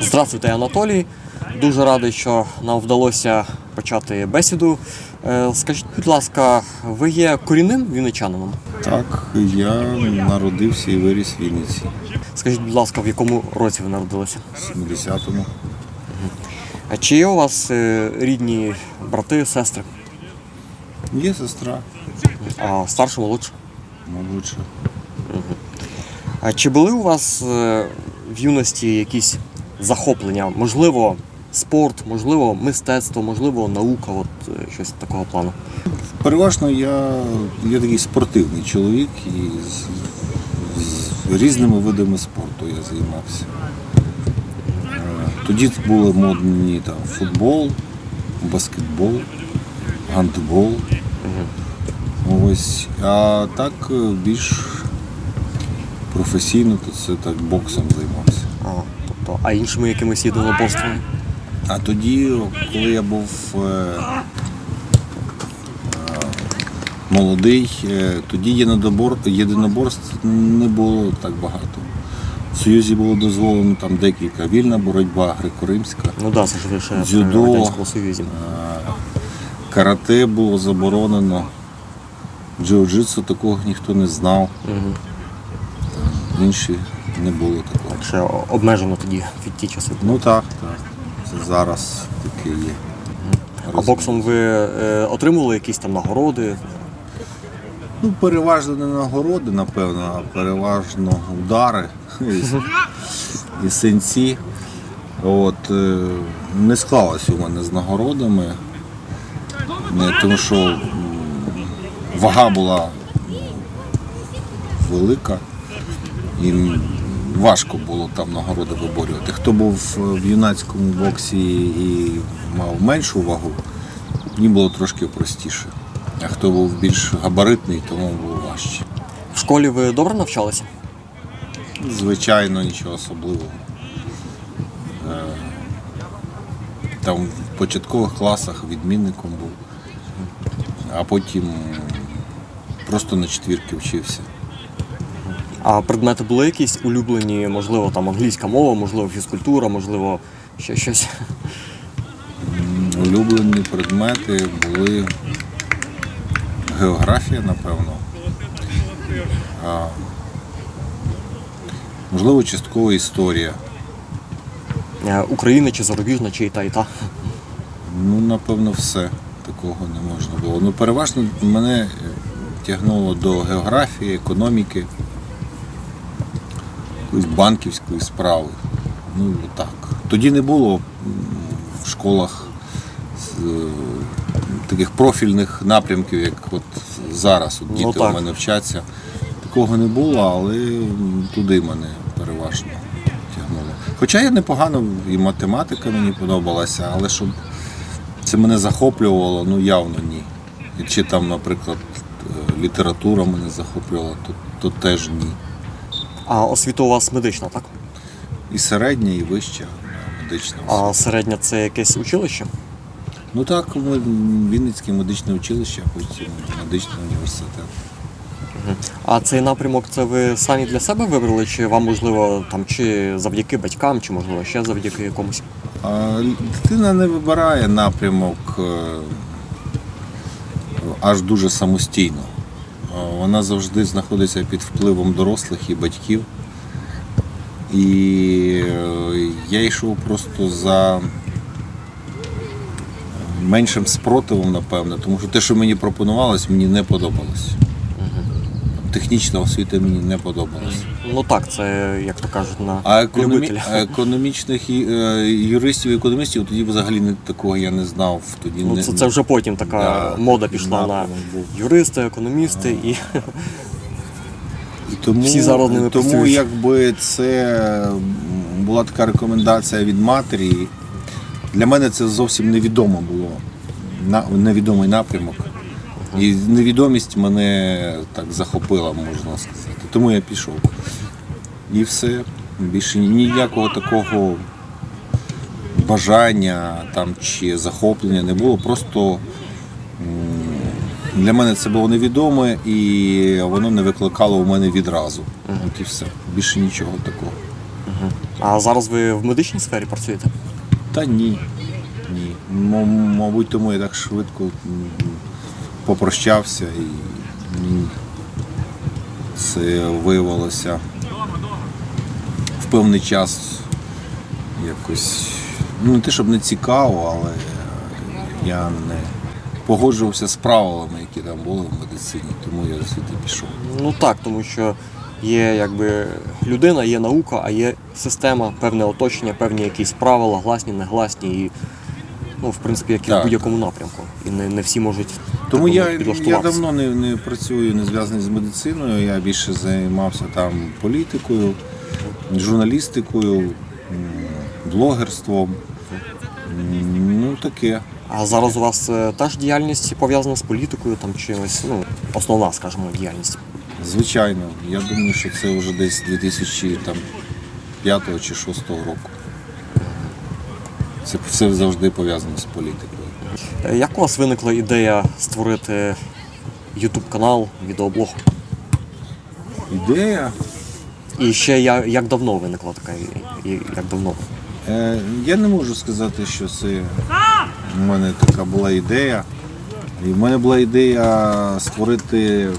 Здравствуйте, Анатолій. Дуже радий, що нам вдалося почати бесіду. Е, Скажіть, будь ласка, ви є корінним вінничанином? Так, я народився і виріс в Вінниці Скажіть, будь ласка, в якому році ви народилися? в 70-му. А чи є у вас е, рідні брати, сестри? Є сестра, А старша, молодша? молодша. А чи були у вас е, в юності якісь захоплення? Можливо, спорт, можливо, мистецтво, можливо, наука, от е, щось такого плану? Переважно я, я такий спортивний чоловік і з, з різними видами спорту я займався. Е, Тоді були модні там, футбол, баскетбол, гандбол. Ось. А так е, більш професійно, то це так боксом займався. А, тобто, а іншими якимись єдиноборствами? А тоді, коли я був е, е, молодий, е, тоді єдинобор, єдиноборств не було так багато. В Союзі було дозволено там декілька вільна боротьба, греко-римська, Ну так, це ж ви ще Дзюдо. в Радянському Союзі. карате було заборонено, джиу-джитсу такого ніхто не знав. Мгм. Інші не було такого. Ще обмежено тоді від ті часи. Ну так, так. Це зараз таке є. А боксом ви е, отримували якісь там нагороди? Ну, переважно не нагороди, напевно, а переважно удари і, і синці. От, е, не склалося у мене з нагородами, е, тому що м, вага була велика і важко було там нагороди виборювати. Хто був в юнацькому боксі і мав меншу вагу, їм було трошки простіше. А хто був більш габаритний, тому було важче. В школі ви добре навчалися? Звичайно, нічого особливого. Е, Там в початкових класах відмінником був, а потім просто на четвірки вчився. А предмети були якісь улюблені, можливо, там англійська мова, можливо, фізкультура, можливо, ще щось. Улюблені предмети були географія, напевно. А, можливо, частково історія. Е, Україна чи зарубіжна, чи і та, і та. Ну, напевно, все. Такого не можна було. Ну, переважно мене тягнуло до географії, економіки, якоїсь банківської справи. Ну, так. Тоді не було в школах е, таких профільних напрямків, як от зараз от Ну, діти так. у мене вчаться. Такого не було, але туди мене переважно тягнуло. Хоча я непогано і математика мені подобалася, але щоб це мене захоплювало, ну явно ні. Чи там, наприклад, е, література мене захоплювала, то, то теж ні. А освіта у вас медична, так? І середня, і вища медична. освіта. А середня це якесь училище? Ну так, Вінницьке медичне училище, а потім медичний університет. А цей напрямок це ви самі для себе вибрали, чи вам можливо там чи завдяки батькам, чи можливо ще завдяки якомусь? А дитина не вибирає напрямок е, аж дуже самостійно. Вона завжди знаходиться під впливом дорослих і батьків. І е, я йшов просто за меншим спротивом, напевно, тому що те, що мені пропонувалось, мені не подобалось. Технічна освіта мені не подобалась. Ну так, це як то кажуть, на А економі... любителя. а економічних е, юристів і економістів тоді взагалі не такого я не знав. Тоді Ну, не, це, це вже потім така Да, мода пішла на юристи, економісти і І тому, всі зараз ними тому працюють. якби це була така рекомендація від матері. Для мене це зовсім невідомо було. Невідомий напрямок. І невідомість мене так захопила, можна сказати. Тому я пішов. І все. Більше ніякого такого бажання там, чи захоплення не було. Просто для мене це було невідоме і воно не викликало у мене відразу. От і все. Більше нічого такого. А зараз ви в медичній сфері працюєте? Та ні. Ні. Мабуть, тому я так швидко попрощався і це виявилося в певний час якось. Ну, не те, щоб не цікаво, але я не погоджувався з правилами, які там були в медицині, тому я звідти пішов. Ну так, тому що є якби людина, є наука, а є система, певне оточення, певні якісь правила, гласні, негласні і. Ну, в принципі, як і в будь-якому напрямку. І не, не всі можуть Тому я, я давно не, не працюю, не зв'язаний з медициною. Я більше займався там політикою, журналістикою, блогерством. Ну таке. А зараз у вас е, теж діяльність пов'язана з політикою, там чимось, ну, основна, скажімо, діяльність. Звичайно, я думаю, що це вже десь 2005 чи 2006 року. Це все завжди пов'язано з політикою. Е, Як у вас виникла ідея створити YouTube канал, відеоблог? Ідея І ще я- як давно виникла така і- і як давно? Е, Я не можу сказати, що це в мене така була ідея. І в мене була ідея створити м,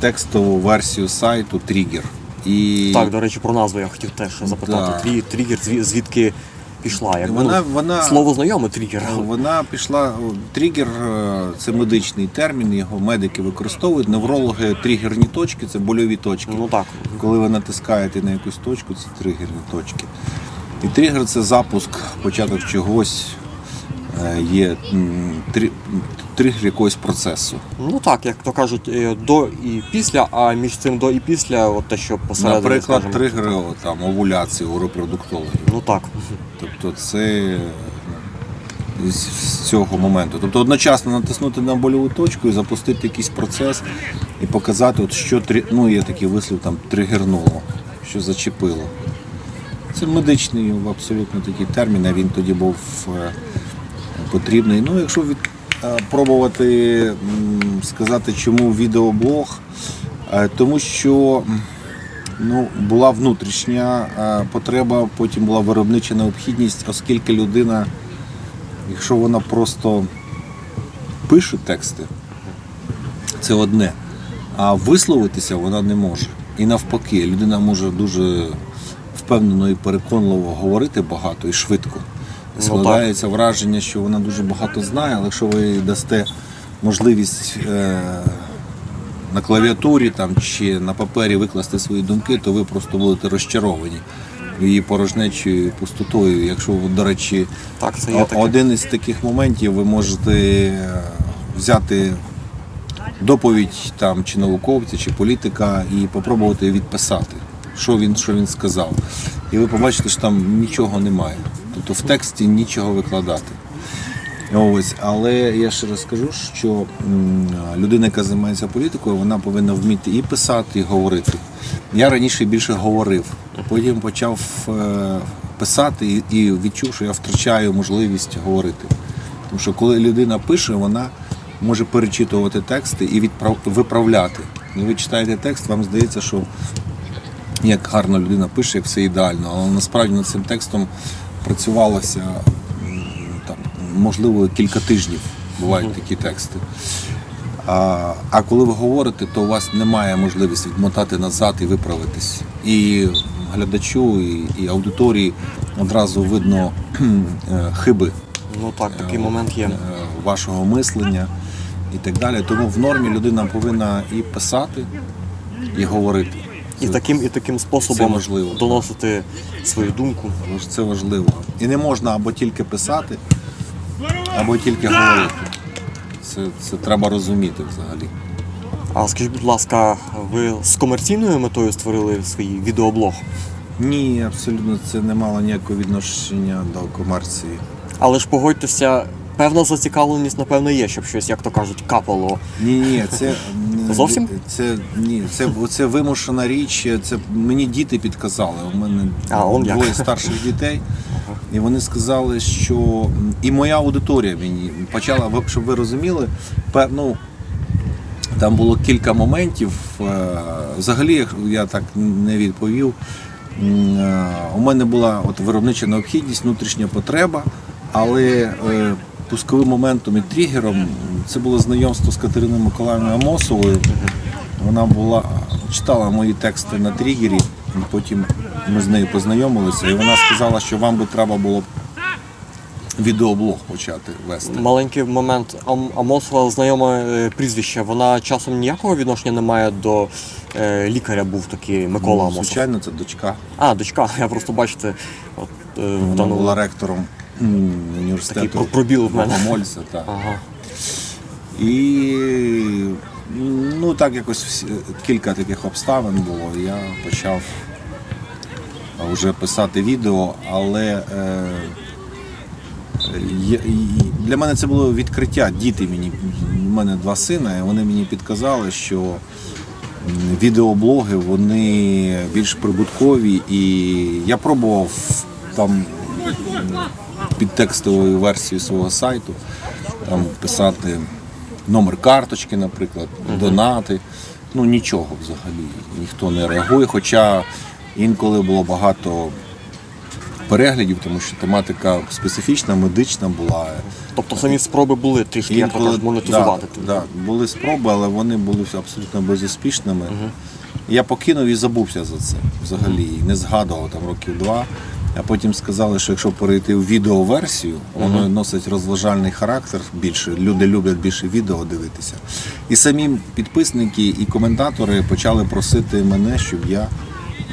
текстову версію сайту Trigger. І Так, до речі, про назву я хотів теж запитати. Да. Трі- Тригер, зві- звідки пішла? Як Вона- ну, вона- Слово знайоме тригер. вона пішла. Тригер е, це медичний термін, його медики використовують. Неврологи тригерні точки це больові точки. Ну так. Коли ви натискаєте на якусь точку, це тригерні точки. І тригер це запуск, початок чогось, є м, тригер якогось процесу. Ну так, як то кажуть, е, до і після, а між цим до і після, от те, що посередині, Наприклад, тригери там, овуляції у репродуктологів. Ну так. Тобто це ну, з цього моменту. Тобто одночасно натиснути на больову точку і запустити якийсь процес і показати, от що ну, є такий вислів там тригернуло, що зачепило. Це медичний абсолютно такий термін, а він тоді був е, потрібний. Ну, якщо від, е, пробувати сказати, чому відеоблог, Е, тому що ну, була внутрішня е, потреба, потім була виробнича необхідність, оскільки людина, якщо вона просто пише тексти, це одне, а висловитися вона не може. І навпаки, людина може дуже впевнено і переконливо говорити багато і швидко. Складається враження, що вона дуже багато знає, але якщо ви дасте можливість е, на клавіатурі там, чи на папері викласти свої думки, то ви просто будете розчаровані її порожнечою пустотою. Якщо, до речі, Так, це є таке. один із таких моментів ви можете е, взяти доповідь там, чи науковця, чи політика і попробувати відписати, що він, що він сказав. І ви побачите, що там нічого немає. Тобто в тексті нічого викладати. Ось, але я ще раз скажу, що людина, яка займається політикою, вона повинна вміти і писати, і говорити. Я раніше більше говорив, потім почав е, писати і, відчув, що я втрачаю можливість говорити. Тому що коли людина пише, вона може перечитувати тексти і відправ... виправляти. І ви читаєте текст, вам здається, що як гарно людина пише, як все ідеально, але насправді над цим текстом працювалося там, можливо кілька тижнів. Бувають такі тексти. А, а коли ви говорите, то у вас немає можливості відмотати назад і виправитись. І глядачу, і, і аудиторії одразу видно е, хиби Ну так, такий момент є. е, вашого мислення і так далі. Тому в нормі людина повинна і писати, і говорити. І таким, і таким способом важливо. доносити свою думку. Тому це важливо. І не можна або тільки писати, або тільки говорити. Це, це треба розуміти взагалі. А скажіть, будь ласка, ви з комерційною метою створили свій відеоблог? Ні, абсолютно це не мало ніякого відношення до комерції. Але ж погодьтеся, певна зацікавленість, напевно, є, щоб щось, як то кажуть, капало. Ні, ні, це Зовсім? Це ні, це, це вимушена річ. Це мені діти підказали. У мене А, он як. двоє старших дітей. І вони сказали, що і моя аудиторія мені почала, щоб ви розуміли, пе- ну, там було кілька моментів. е, Взагалі, я так не відповів. е, у мене була от виробнича необхідність, внутрішня потреба, але е, пусковим моментом і тригером це було знайомство з Катериною Миколаївною Амосовою. Вона була читала мої тексти на тригері, і потім ми з нею познайомилися, і вона сказала, що вам би треба було відеоблог почати вести. Маленький момент. Ам- Амосова знайоме прізвище. Вона часом ніякого відношення не має до е, лікаря, був такий Микола Ну, Амосов. Звичайно, це дочка. А, дочка, я просто бачите, от, е, в Вона даному. була ректором університету. Такий про- пробіл в мене. Богомольця, так. Ага. І ну так якось всі- кілька таких обставин було. Я почав вже писати відео, але е, є- для мене це було відкриття. Діти мені, у мене два сина, і вони мені підказали, що відеоблоги вони більш прибуткові, і я пробував там м, під текстовою версією свого сайту там писати номер карточки, наприклад, донати. Ну нічого взагалі, ніхто не реагує. Хоча інколи було багато переглядів, тому що тематика специфічна, медична була. Тобто самі спроби були трішки, як Інколи- монетизувати. Да, да, були спроби, але вони були абсолютно безуспішними. Я покинув і забувся за це взагалі. Не згадував там років два. А потім сказали, що якщо перейти в відеоверсію, воно носить розважальний характер більше. Люди люблять більше відео дивитися. І самі підписники і коментатори почали просити мене, щоб я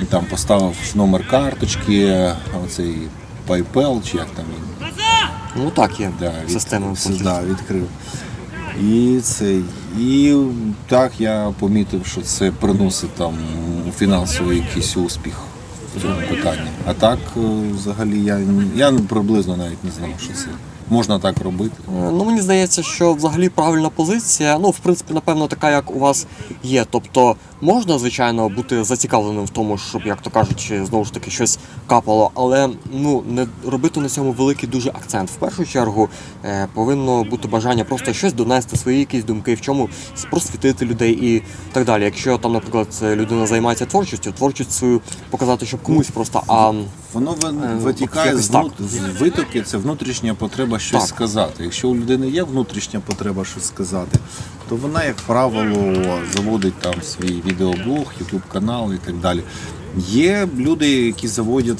там поставив номер карточки, оцей PayPal, чи як там він Ну так є. да, від- Система да, відкрив. І це, і так я помітив, що це приносить там фінансовий якийсь успіх цьому. А так, е, взагалі, я, я приблизно навіть не знав, що це можна так робити. Е, Ну, мені здається, що взагалі правильна позиція, ну, в принципі, напевно, така, як у вас є. Тобто можна, звичайно, бути зацікавленим в тому, щоб, як то кажучи, знову ж таки щось капало, але ну не робити на цьому великий дуже акцент. В першу чергу е, повинно бути бажання просто щось донести, свої якісь думки, в чому просвітити людей і так далі. Якщо там, наприклад, людина займається творчістю, творчість свою показати, щоб комусь просто а Воно Е, витікає з, так. з витоки, це внутрішня потреба щось Так. сказати. Якщо у людини є внутрішня потреба щось сказати, то вона, як правило, заводить там свій відеоблог, ютуб канал і так далі. Є люди, які заводять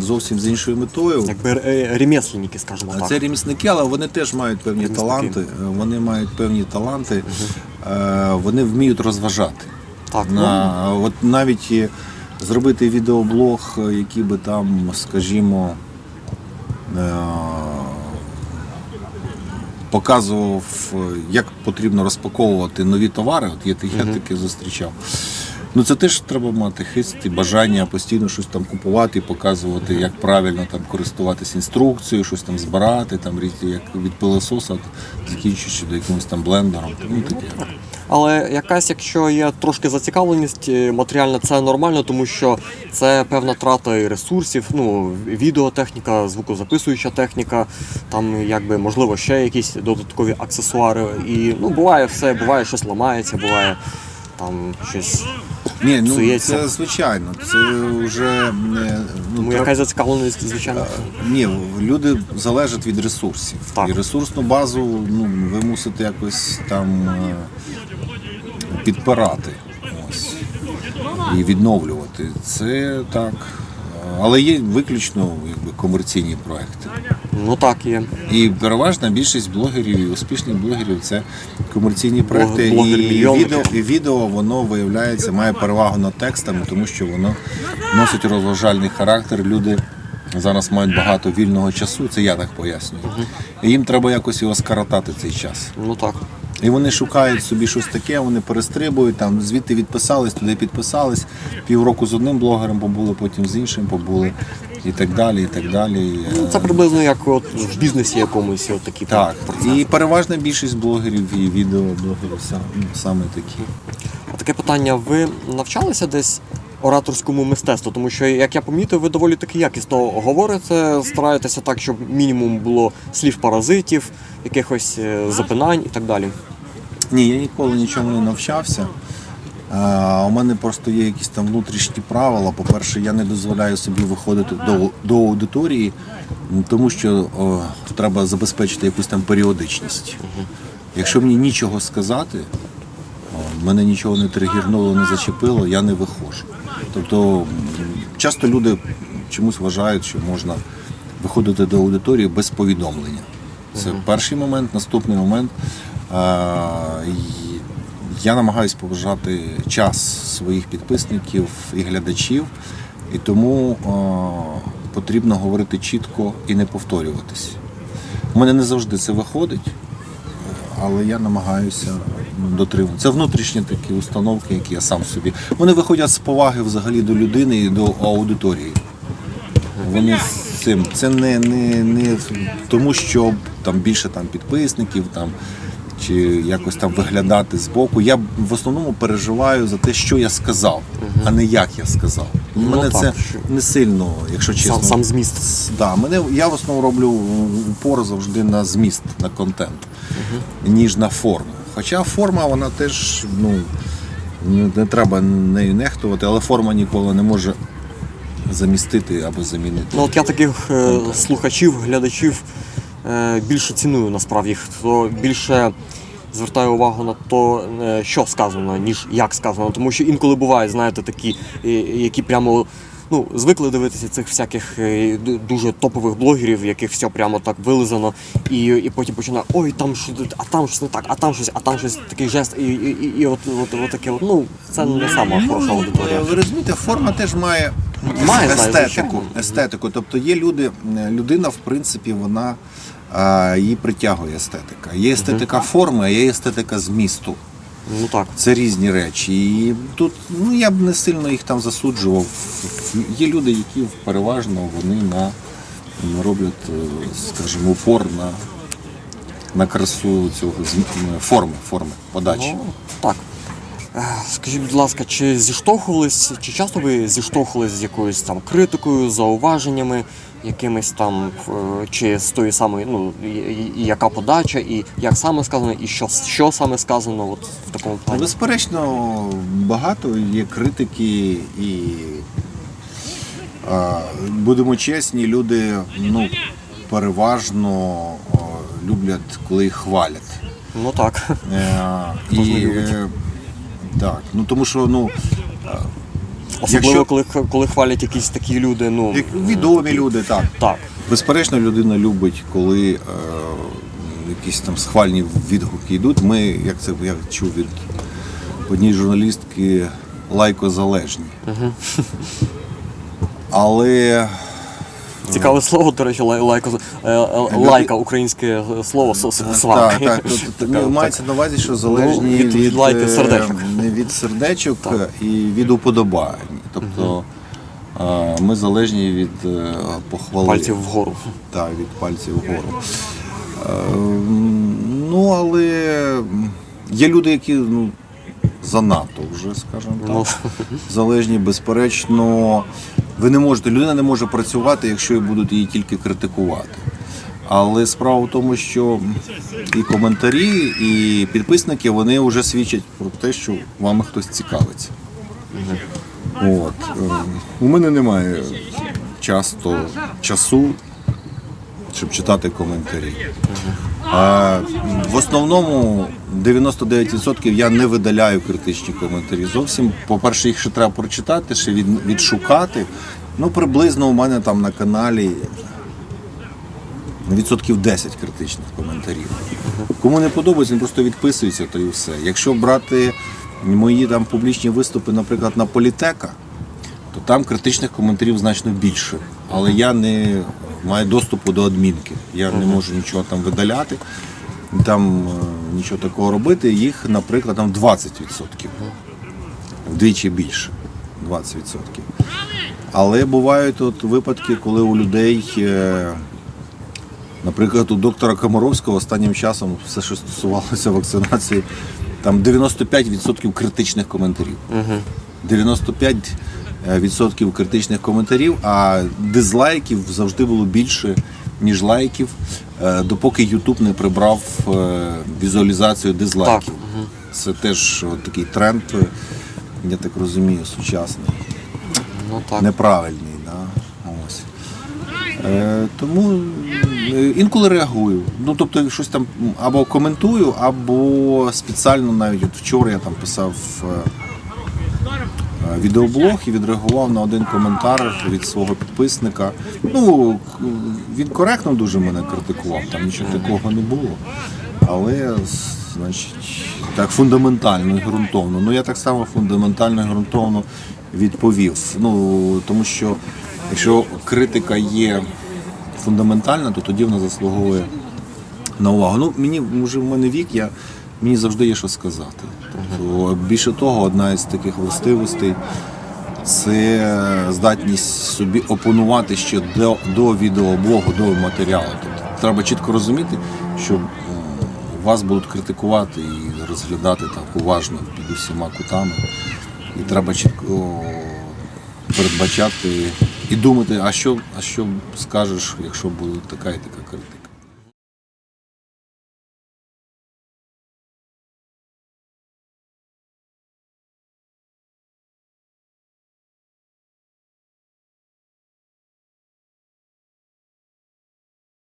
зовсім з іншою метою. якби е, ремесленники, скажімо так. Це ремісники, але вони теж мають певні Ремісники. таланти. е, Вони мають певні таланти, е, вони вміють розважати. Так, ну, от навіть зробити відеоблог, е, який би там, скажімо, е, показував, е, як потрібно розпаковувати нові товари. От я, я таке зустрічав. Ну це теж треба мати хист і бажання постійно щось там купувати, і показувати, як правильно там користуватися інструкцією, щось там збирати, там як від пилососа, закінчуючи до якимось там блендером. Ну, таке. Але якась, якщо є трошки зацікавленість е, матеріальна, це нормально, тому що це певна трата і ресурсів, ну, відеотехніка, звукозаписуюча техніка, там якби можливо ще якісь додаткові аксесуари. І ну буває все, буває щось ламається, буває там щось. Ні, ну це звичайно. Це вже не ну, Ну, якась зацікавленість, звичайно. Ні, люди залежать від ресурсів. Так. І ресурсну базу ну, ви мусите якось там е, підпирати ось, і відновлювати. Це так. Але є виключно якби, комерційні проекти. Ну так є. І переважна більшість блогерів і успішних блогерів це комерційні проекти. блогер-мільйонники. і відео, і відео воно виявляється, має перевагу над текстами, тому що воно носить розважальний характер. Люди зараз мають багато вільного часу, це я так пояснюю. І їм треба якось його скоротати цей час. Ну так. І вони шукають собі щось таке, вони перестрибують, там звідти відписались, туди підписались. Півроку з одним блогером побули, потім з іншим побули і так далі. і так далі. Ну, це приблизно як от в бізнесі якомусь от такі Так, процеси. і переважна більшість блогерів і відеоблогерів сам- ну, саме такі. А Таке питання: ви навчалися десь ораторському мистецтву? Тому що, як я помітив, ви доволі таки якісно говорите, стараєтеся так, щоб мінімум було слів паразитів, якихось е, запинань і так далі. Ні, я ніколи нічому не навчався. У мене просто є якісь там внутрішні правила. По-перше, я не дозволяю собі виходити до, до аудиторії, тому що о, треба забезпечити якусь там періодичність. Якщо мені нічого сказати, о, мене нічого не тригернуло, не зачепило, я не виходжу. Тобто часто люди чомусь вважають, що можна виходити до аудиторії без повідомлення. Це перший момент. Наступний момент. Й- Я намагаюся поважати час своїх підписників і глядачів, і тому потрібно говорити чітко і не повторюватись. У мене не завжди це виходить, але я намагаюся дотримуватися. Це внутрішні такі установки, які я сам собі. Вони виходять з поваги взагалі до людини і до аудиторії. Вони з цим. Це не, не, не тому, що там більше там підписників там, чи якось там виглядати збоку. Я в основному переживаю за те, що я сказав, а не як я сказав. Ну, Мене так, це що- не сильно, якщо чесно. Сам, сам зміст. Да, мене я в основному роблю упор завжди на зміст, на контент, ніж на форму. Хоча форма, вона теж ну, не, не треба нею нехтувати, але форма ніколи не може замістити або замінити. Ну от я таких е, слухачів, глядачів більше ціную насправді, хто більше звертає увагу на то, е, що сказано, ніж як сказано. Тому що інколи бувають, знаєте, такі, е, які прямо. Ну, звикли дивитися цих всяких е, дуже топових блогерів, в яких все прямо так вилизано, і, і потім починає, ой, там що а там щось не так, а там щось, а там щось такий жест, і, і, і, і от, от, от таке, от, ну, це не сама хороша аудиторія. Ви розумієте, форма теж має, Має, естетику. звичайно. естетику. Тобто є люди, людина, в принципі, вона її притягує естетика. Є естетика форми, а є естетика змісту. Ну так. Це різні речі. І тут ну я б не сильно їх там засуджував. Є люди, які переважно вони на роблять, е, скажімо, упор на, на красу цього форми, форми подачі. Ну, так. Е, Скажіть, будь ласка, чи зіштовхувались, чи часто ви зіштовхувались з якоюсь там критикою, зауваженнями, якимись там, е, чи з тої самої, ну, і, і- і яка подача, і як саме сказано, і що, що саме сказано от в такому плані? Безперечно, багато є критики і а, будемо чесні, люди ну, переважно а, люблять, коли їх хвалять. Ну так. Е, і, е, так, ну тому що ну, Особливо, Якщо- коли, коли хвалять якісь такі люди, ну. як відомі люди, так. Так. Безперечно, людина любить, коли е, якісь там схвальні відгуки йдуть. Ми, як це я чув від однієї журналістки, лайкозалежні. Але Цікаве слово, до речі, лай, лайка, е, е, лайка, українське слово, Так, так, так. мається на увазі, що залежні Ну, від- від е, сердечок. від сердечок і від уподобань. Тобто ми залежні від похвали. Пальців вгору. Так, від пальців вгору. Е, ну, але є люди, які ну, занадто вже, скажімо так. Ну. Залежні, безперечно. Ви не можете, людина не може працювати, якщо будуть її тільки критикувати. Але справа в тому, що і коментарі, і підписники вони вже свідчать про те, що вами хтось цікавиться. От. е, У мене немає часто часу, щоб читати коментарі. А, в основному 99% я не видаляю критичні коментарі. Зовсім, по-перше, їх ще треба прочитати, ще від, відшукати. Ну, приблизно у мене там на каналі відсотків 10 критичних коментарів. Кому не подобається, він просто відписується, то і все. Якщо брати мої там публічні виступи, наприклад, на політека, то там критичних коментарів значно більше. Але я не маю доступу до адмінки. Я не можу нічого там видаляти, там е, нічого такого робити. Їх, наприклад, там 20%. Вдвічі більше. 20%. Але бувають от випадки, коли у людей, е, наприклад, у доктора Комаровського останнім часом все, що стосувалося вакцинації, там 95% критичних коментарів. 95% критичних коментарів, а дизлайків завжди було більше, ніж лайків, е, допоки YouTube не прибрав е, візуалізацію дизлайків. Це теж от такий тренд. я так розумію, сучасний, Ну так. неправильний. Да? Ось. Е, тому е, інколи реагую. Ну, тобто щось там або коментую, або спеціально навіть от вчора я там писав е, е, відеоблог і відреагував на один коментар від свого підписника. Ну, він коректно дуже мене критикував, там нічого такого не було. Але, значить, так фундаментально і ґрунтовно. Ну я так само фундаментально і ґрунтовно відповів. Ну, тому що якщо критика є фундаментальна, то тоді вона заслуговує на увагу. Ну, мені вже в мене вік, я, мені завжди є що сказати. Більше того, одна із таких властивостей це здатність собі опонувати ще до, до відеоблогу, до матеріалу. Тобто треба чітко розуміти, що вас будуть критикувати і розглядати так уважно під усіма кутами. І треба чітко передбачати і думати, а що, а що скажеш, якщо буде така і така критика.